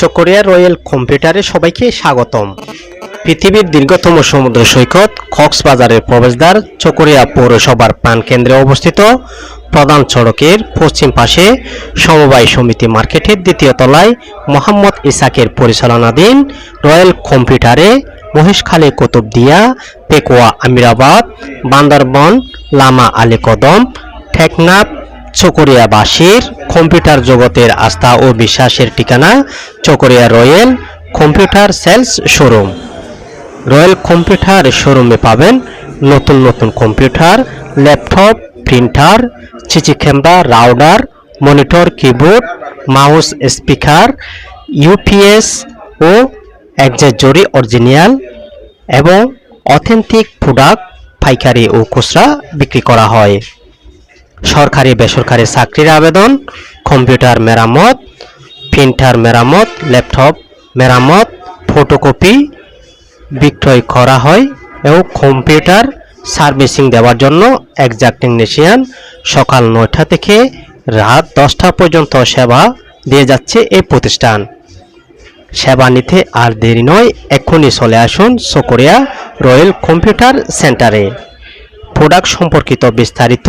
Chakaria royal কম্পিউটারে সবাইকে স্বাগতম। পৃথিবীর দীর্ঘতম সমুদ্র সৈকত কক্সবাজারের প্রবেশদ্বার চকরিয়া পৌরসভার প্রাণকেন্দ্রে অবস্থিত। প্রধান সড়কের পশ্চিম পাশে সমবায় সমিতি মার্কেটের দ্বিতীয় তলায় মোহাম্মদ ইসাকের পরিচালনাধীন রয়্যাল কম্পিউটারে মহেশখালী কুতুবদিয়া পেকুয়া আমিরাবাদ, বান্দরবন, লামা আলী কদম টেকনাফ চকরিয়াবাসীর কম্পিউটার জগতের আস্থা ও বিশ্বাসের ঠিকানা Chakaria royal computer sales showroom. Royal computer শোরুমে পাবেন নতুন নতুন computer, laptop, printer CC camera, router, monitor, keyboard, mouse, speaker, UPS ও অ্যাক্সেসরি অরিজিনাল এবং অথেন্টিক প্রোডাক্ট, পাইকারি ও খুচরা বিক্রি করা হয়। সরকারি, বেসরকারি চাকরির আবেদন, কম্পিউটার মেরামত, প্রিন্টার মেরামত, ল্যাপটপ মেরামত, ফটোকপি বিক্রয় করা হয় এবং কম্পিউটার সার্ভিসিং দেওয়ার জন্য একজাক্ট টেকনিশিয়ান সকাল নয়টা থেকে রাত দশটা পর্যন্ত সেবা দিয়ে যাচ্ছে এই প্রতিষ্ঠান। সেবা নিতে আর দেরি নয় এক্ষুনি চলে আসুন সকরিয়া রয়্যাল কম্পিউটার সেন্টারে। প্রোডাক্ট সম্পর্কিত বিস্তারিত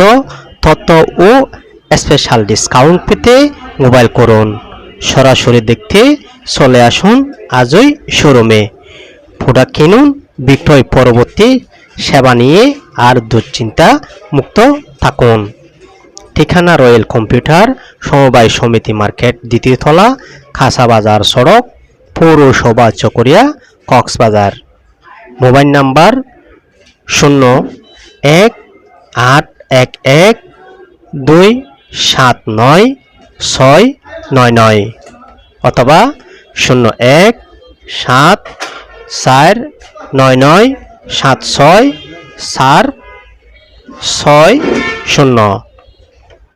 তথ্য ও স্পেশাল ডিসকাউন্ট পেতে মোবাইল করুন। সরাসরি দেখতে চলে আসুন আজই শোরুমে প্রোডাক্ট কিনুন, বিক্রয় পরবর্তী সেবা নিয়ে আর দুশ্চিন্তা মুক্ত থাকুন। ঠিকানা রয়্যাল কম্পিউটার, সমবায় সমিতি মার্কেট, দ্বিতীয় তলা, খাসা বাজার সড়ক পৌরসভা চকরিয়া, কক্সবাজার। মোবাইল নাম্বার শূন্য এক আট এক এক দুই, সাত, নয়, ছয়, নয় নয়। অথবা শূন্য এক, সাত, চার, নয় নয়, সাত, ছয়, চার, ছয়, শূন্য।